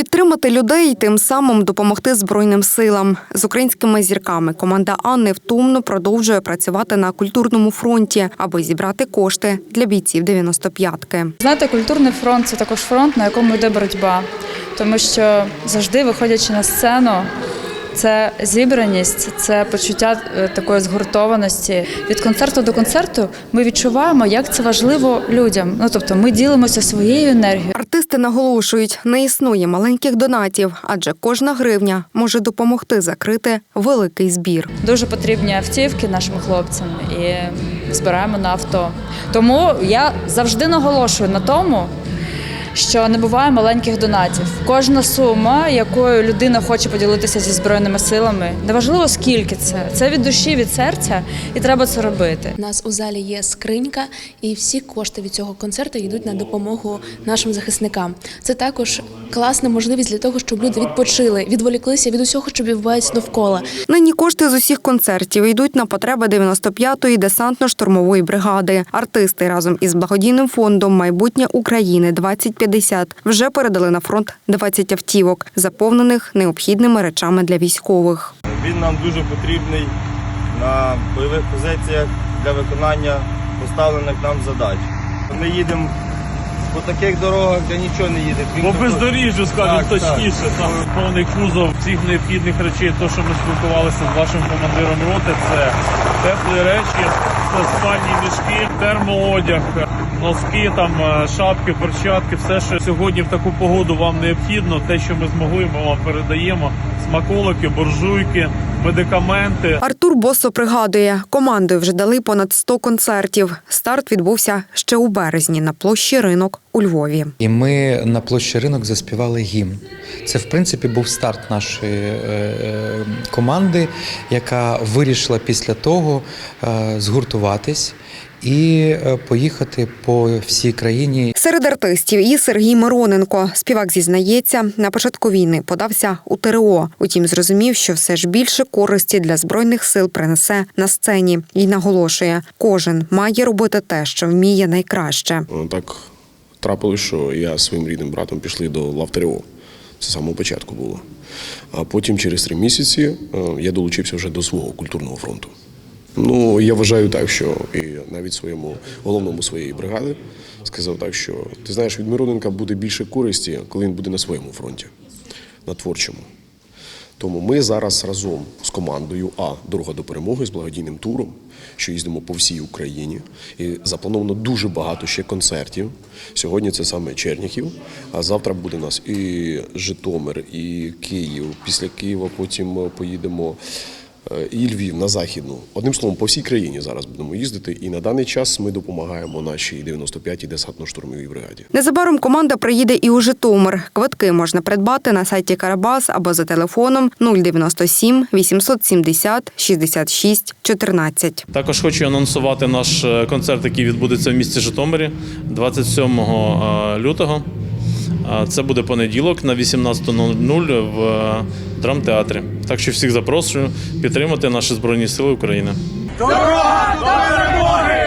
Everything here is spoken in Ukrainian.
Підтримати людей і тим самим допомогти Збройним силам. З українськими зірками команда Анни втомно продовжує працювати на культурному фронті, аби зібрати кошти для бійців 95-ки. Знаєте, культурний фронт це також фронт, на якому йде боротьба, тому що завжди виходячи на сцену. Це зібраність, це почуття е, такої згуртованості. Від концерту до концерту ми відчуваємо, як це важливо людям. Ну тобто, ми ділимося своєю енергією. Артисти наголошують, не існує маленьких донатів, адже кожна гривня може допомогти закрити великий збір. Дуже потрібні автівки нашим хлопцям і збираємо на авто. Тому я завжди наголошую на тому, що не буває маленьких донатів. Кожна сума, якою людина хоче поділитися зі збройними силами, неважливо скільки це, це від душі, від серця, і треба це робити. У нас у залі є скринька, і всі кошти від цього концерту йдуть на допомогу нашим захисникам. Це також класна можливість для того, щоб люди відпочили, відволіклися від усього, що відбувається довкола. Нині кошти з усіх концертів йдуть на потреби 95-ї десантно-штурмової бригади. Артисти разом із благодійним фондом Майбутнє України 2050 вже передали на фронт 20 автівок, заповнених необхідними речами для військових. Він нам дуже потрібний на бойових позиціях для виконання поставлених нам задач. Ми їдемо по таких дорогах, де нічого не їде. крім По бездоріжжю, скажімо Так, точніше, там повний кузов всіх необхідних речей, то, що ми спілкувалися з вашим командиром роти, це теплі речі, це спальні мішки, термоодяг, носки, там е, шапки, перчатки, все, що сьогодні в таку погоду вам необхідно, те, що ми змогли, ми вам передаємо. Смаколики, буржуйки, медикаменти. Артур Босо пригадує, командою вже дали понад 100 концертів. Старт відбувся ще у березні на площі ринок у Львові. І ми на площі ринок заспівали гімн. Це, в принципі, був старт нашої е, е, команди, яка вирішила після того е, згуртуватись і е, поїхати по всій країні Серед артистів і Сергій Мироненко. Співак зізнається, на початку війни подався у ТРО. Утім, зрозумів, що все ж більше користі для збройних сил принесе на сцені і наголошує, кожен має робити те, що вміє найкраще. Е, Так трапилось, що я зі своїм рідним братом пішли до Лавтаріо. Це з самого початку було. А потім, через три місяці, е, я долучився вже до свого культурного фронту. Ну, я вважаю так, що і навіть своєму головному своєї бригади сказав так, що ти знаєш, від Мироненка буде більше користі, коли він буде на своєму фронті, на творчому. Тому ми зараз разом з командою А Дорога до перемоги з благодійним туром, що їздимо по всій Україні. І заплановано дуже багато ще концертів. Сьогодні це саме Черніхів, а завтра буде у нас і Житомир, і Київ. Після Києва потім поїдемо. Е, І Львів на західну. Одним словом, по всій країні зараз будемо їздити. І на даний час ми допомагаємо нашій 95-й десантно-штурмовій бригаді. Незабаром команда приїде і у Житомир. Квитки можна придбати на сайті Карабас або за телефоном 097 870 66 14. Також хочу анонсувати наш е, концерт, який відбудеться в місті Житомирі 27 е, лютого. Це буде понеділок на 18.00 в е, драмтеатрі. Так що всіх запрошую підтримати наші Збройні Сили України. Дорога до